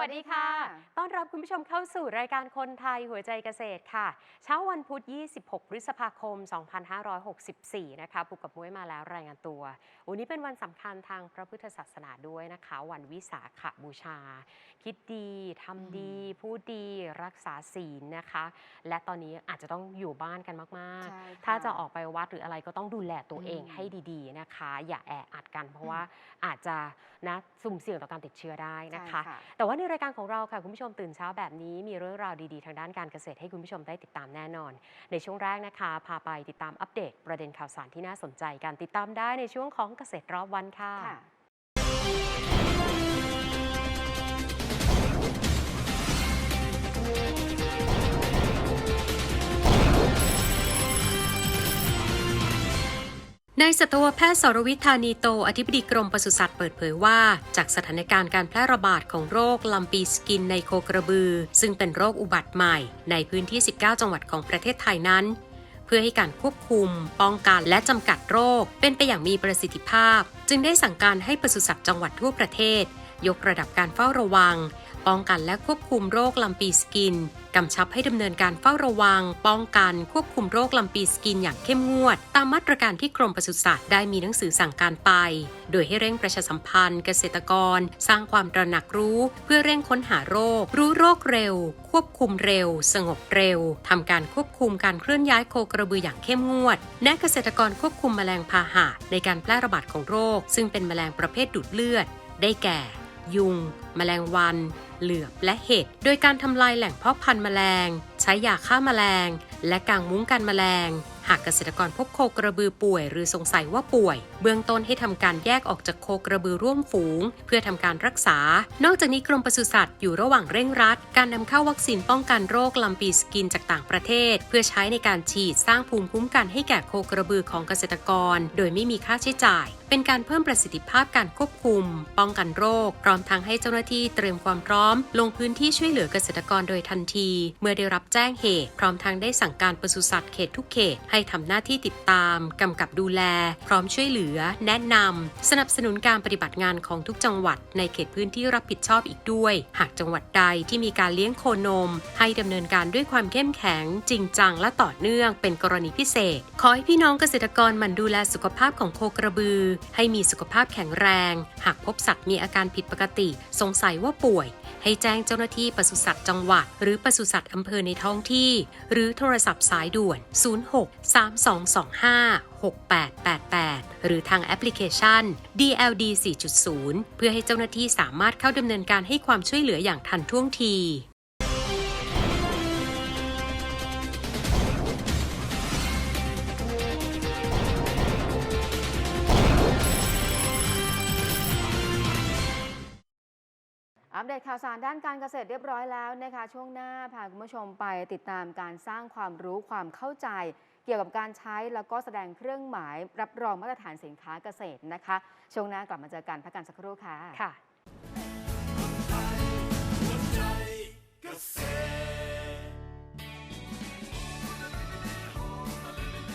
วัสดีค่ะ ต้อนรับคุณผู้ชมเข้าสู่รายการคนไทยหัวใจเกษตรค่ะ เช้าวันพุธ 26 พฤษภาคม 2564 นะคะปุกกับมุ้ยมาแล้วรายงานตัว วันนี้เป็นวันสำคัญทางพระพุทธศาสนาด้วยนะคะ วันวิสาขบูชา คิดดีทำดี พูดดี รักษาศีลนะคะ และตอนนี้อาจจะต้องอยู่บ้านกันมากใช่ๆค่ถ้าจะออกไปวัดหรืออะไรก็ต้องดูแลตัวเองอืมให้ดีๆนะคะ อย่าแออัดกันเพราะว่าอาจจะนะสุ่มเสี่ยงต่อการติดเชื้อได้นะคะใช่แต่ว่าในรายการของเราค่ะคุณผู้ชมตื่นเช้าแบบนี้มีเรื่องราวดีๆ ทางด้านการเกษตรให้คุณผู้ชมได้ติดตามแน่นอน ในช่วงแรกนะคะ พาไปติดตามอัปเดต ประเด็นข่าวสารที่น่าสนใจการติดตามได้ในช่วงของเกษตรรอบวันค่ะค่ะ นายสัตวแพทย์สรวิทย์ธานีโต อธิบดีกรมปศุสัตว์เปิดเผยว่า จากสถานการณ์การแพร่ระบาดของโรคลัมปีสกินในโคกระบือ ซึ่งเป็นโรคอุบัติใหม่ ในพื้นที่ 19 จังหวัดของประเทศไทยนั้น เพื่อให้การควบคุม ป้องกันและจำกัดโรค เป็นไปอย่างมีประสิทธิภาพ จึงได้สั่งการให้ปศุสัตว์จังหวัดทั่วประเทศ ยกระดับการเฝ้าระวัง ป้องกันและควบคุมโรคลัมปีสกิน กำชับให้ดำเนินการเฝ้าระวัง ป้องกันควบคุมโรคลัมปีสกินอย่างเข้มงวด ตามมาตรการที่กรมปศุสัตว์ได้มีหนังสือสั่งการไป โดยให้เร่งประชาสัมพันธ์ เกษตรกร สร้างความตระหนักรู้ เพื่อเร่งค้นหาโรค รู้โรคเร็ว ควบคุมเร็ว สงบเร็วทำการควบคุมการเคลื่อนย้ายโคกระบืออย่างเข้มงวดและเกษตรกรควบคุมแมลงพาหะในการแพร่ระบาดของโรค ซึ่งเป็นแมลงประเภทดูดเลือด ได้แก่ ยุง แมลงวัน เหลือบและเห็ด โดยการทำลายแหล่งเพาะพันธุ์แมลง ใช้ยาฆ่าแมลง และกางมุ้งกันแมลง หากเกษตรกรพบโคกระบือป่วย หรือสงสัยว่าป่วย เบื้องต้นให้ทำการแยกออกจากโคกระบือร่วมฝูง เพื่อทำการรักษา นอกจากนี้กรมปศุสัตว์อยู่ระหว่างเร่งรัด การนำเข้าวัคซีนป้องกันโรคลัมปีสกินจากต่างประเทศ เพื่อใช้ในการฉีดสร้างภูมิคุ้มกันให้แก่โคกระบือของเกษตรกร โดยไม่มีค่าใช้จ่าย เป็นการเพิ่มประสิทธิภาพการควบคุม ป้องกันโรค พร้อมทั้งให้เจ้าหน้าที่เตรียมความพร้อม ลงพื้นที่ช่วยเหลือเกษตรกรโดยทันที เมื่อได้รับแจ้งเหตุ พร้อมทั้งได้สั่งการปศุสัตว์เขตทุกเขตให้ทำหน้าที่ติดตามกำกับดูแล พร้อมช่วยเหลือ แนะนำสนับสนุนการปฏิบัติงานของทุกจังหวัด ในเขตพื้นที่รับผิดชอบอีกด้วย หากจังหวัดใดที่มีการเลี้ยงโคนม ให้ดำเนินการด้วยความเข้มแข็ง จริงจังและต่อเนื่อง เป็นกรณีพิเศษ ขอให้พี่น้องเกษตรกรหมั่นดูแลสุขภาพของโคกระบือ ให้มีสุขภาพแข็งแรง หากพบสัตว์มีอาการผิดปกติ สงสัยว่าป่วย ให้แจ้งเจ้าหน้าที่ปศุสัตว์จังหวัด หรือปศุสัตว์อำเภอในท้องที่ หรือโทรศัพท์สายด่วน 06 3225 6888 หรือทางแอปพลิเคชัน DLD 4.0 เพื่อให้เจ้าหน้าที่สามารถเข้าดำเนินการให้ความช่วยเหลืออย่างทันท่วงที อัปเดตข่าวสารด้านการเกษตรเรียบร้อยแล้วนะคะช่วงหน้าพาคุณผู้ชมไปติดตามการสร้างความรู้ความเข้าใจ เกี่ยวกับการใช้แล้วก็แสดงเครื่องหมาย รับรองมาตรฐานสินค้าเกษตรนะคะ ช่วงหน้ากลับมาเจอกันพักกันสักครู่ค่ะ ค่ะ